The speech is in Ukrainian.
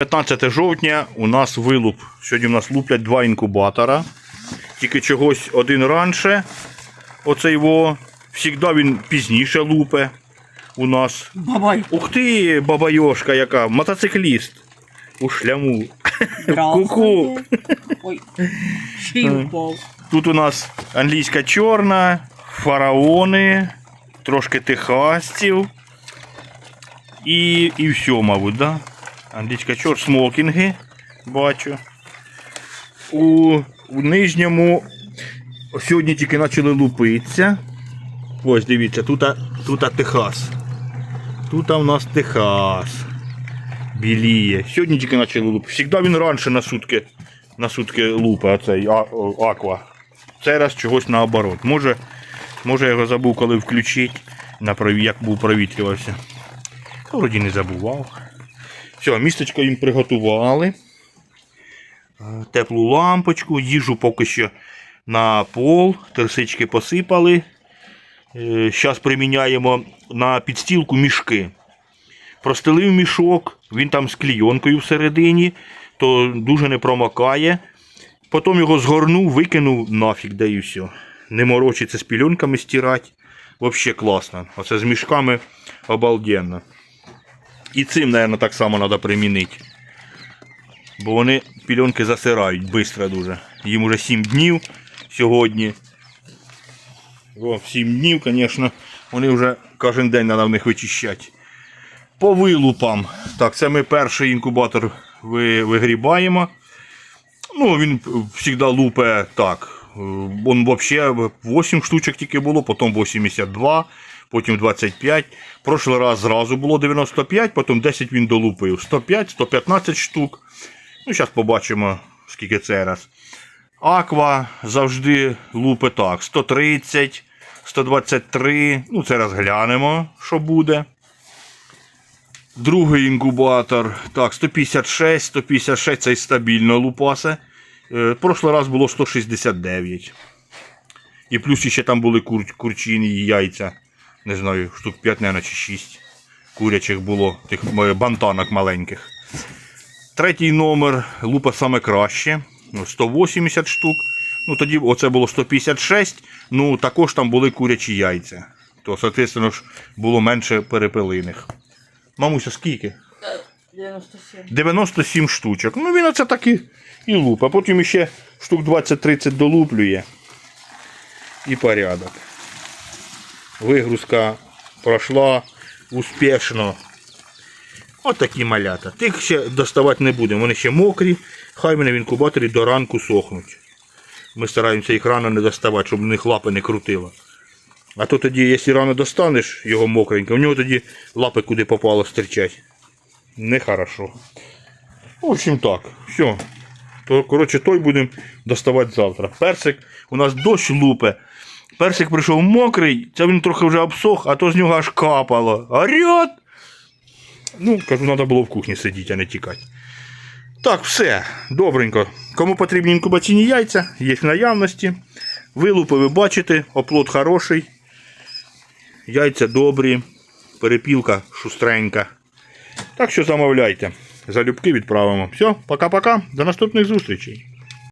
15 жовтня у нас вилуп. Сьогодні у нас луплять два інкубатора. Тільки чогось один раніше. Оцей во. Всігда він пізніше лупе у нас. Бабай. Ух ти, бабайошка яка, мотоцикліст. У шляму. Ку-ку. Ой, упав. Тут у нас англійська чорна, фараони, трошки техасців. І, і все, мабуть, да? Англійська чорна, смокінги, бачу. У, у нижньому сьогодні тільки почали лупитися. Ось дивіться, тут, тут Техас. Тут у нас Техас. Біліє. Сьогодні тільки почали лупити. Всегда він раніше на сутки, на сутки лупа, о, аква. Цей раз чогось наоборот. Може, може я його забув, коли включити, як був провітрювався. Вроді не забував. Все, містечко їм приготували. Е, Теплу лампочку, їжу поки що на пол, терсички посипали. Зараз приміняємо на підстілку мішки. Простелив мішок, він там з клійонкою всередині, то дуже не промокає. Потім його згорнув, викинув нафіг, да і все. Не морочиться з пільонками стирати. Взагалі класно. Оце з мішками обалденно. І цим, мабуть, так само треба примінити. Бо вони пільонки засирають швидко дуже. Їм уже 7 днів сьогодні. О, 7 днів, звісно, вони вже кожен день треба в них вичищати. По вилупам. Так, це ми перший інкубатор вигрібаємо. Ну, він завжди лупе так. е, Он взагалі 8 штучок тільки було, потім 82, потім 25. Прошлий раз зразу було 95, потім 10 він долупив. 105, 115 штук. Ну, зараз побачимо, скільки це раз. Аква завжди лупи так. 130, 123. Ну, це раз глянемо, що буде. Другий інкубатор. Так, 156, 156 це стабільно лупасе. Е, Прошлий раз було 169. І плюс ще там були кур, курчині і яйця. Не знаю, штук 5, мабуть, чи 6 курячих було, тих е, бантанок маленьких. Третій номер лупа саме краще. ну, 180 штук. Ну тоді оце було 156. Ну також там були курячі яйця. То, соответственно, ж було менше перепелиних. Мамуся, скільки? 97. 97 штучок. Ну він оце так і, і лупа. Потім ще штук 20-30 долуплює. І порядок. Вигрузка пройшла успішно. От такі малята. Тих ще доставати не будемо. Вони ще мокрі. Хай вони в інкубаторі до ранку сохнуть. Ми стараємося їх рано не доставати, щоб них лапи не крутило. А то тоді, якщо рано достанеш його мокренько, в нього тоді лапи куди попало стирчать. Нехорошо. В общем так, все. То, коротше, той будемо доставати завтра. Персик у нас дощ лупе. Персик прийшов мокрий, це він трохи вже обсох, а то з нього аж капало. Орет! Ну, кажу, треба було в кухні сидіти, а не тікати. Так, все, добренько. Кому потрібні інкубаційні яйця, є в наявності. Вилупи ви бачите, оплот хороший. Яйця добрі, перепілка шустренька. Так що замовляйте. Залюбки відправимо. Все, пока-пока. До наступних зустрічей.